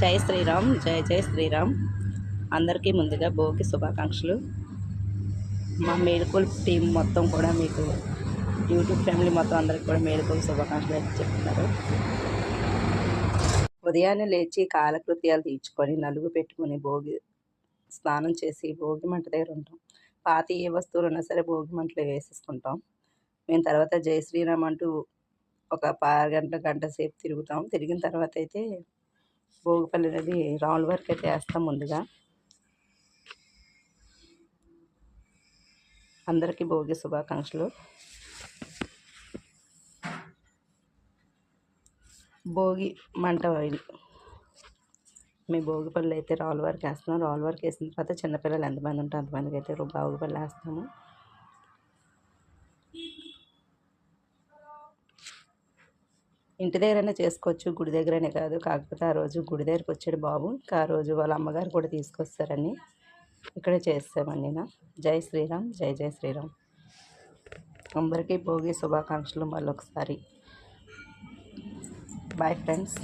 జై శ్రీరామ్ జై జై శ్రీరామ్. అందరికీ ముందుగా భోగి శుభాకాంక్షలు. మా మేలుకోల్ టీం మొత్తం కూడా మీకు యూట్యూబ్ ఫ్యామిలీ మొత్తం అందరికి కూడా మేలుకోల్ శుభాకాంక్షలు అయితే చెప్తున్నారు. ఉదయాన్నే లేచి కాలకృత్యాలు తీర్చుకొని నలుగు పెట్టుకొని భోగి స్నానం చేసి భోగి మంట దగ్గర ఉంటాం. పాత ఏ వస్తువులు ఉన్నా సరే భోగి మంటలు వేసేసుకుంటాం. మేము తర్వాత జై శ్రీరామ్ అంటూ ఒక పారగంట గంట సేపు తిరుగుతాం. తిరిగిన తర్వాత అయితే భోగిపల్లి అనేది రాముల వరకు అయితే వేస్తాం ముందుగా. అందరికీ భోగి శుభాకాంక్షలు. భోగి మంట ఇది. మేము భోగిపల్లి అయితే రావుల వరకు వేస్తున్నాం. రావుల వరకు వేసిన తర్వాత చిన్నపిల్లలు ఎంతమంది ఉంటే అంతమందికి అయితే భోగిపల్లి వేస్తాము. ఇంటి దగ్గరైనా చేసుకోవచ్చు. గుడి దగ్గరనే కాదు. కాకపోతే ఆ రోజు గుడి దగ్గరికి వచ్చాడు బాబు. ఇంకా ఆ రోజు వాళ్ళ అమ్మగారు కూడా తీసుకొస్తారని ఇక్కడే చేస్తామండి నా జై శ్రీరామ్ జై జై శ్రీరామ్. అందరికీ భోగి శుభాకాంక్షలు మళ్ళొకసారి బాయ్ ఫ్రెండ్స్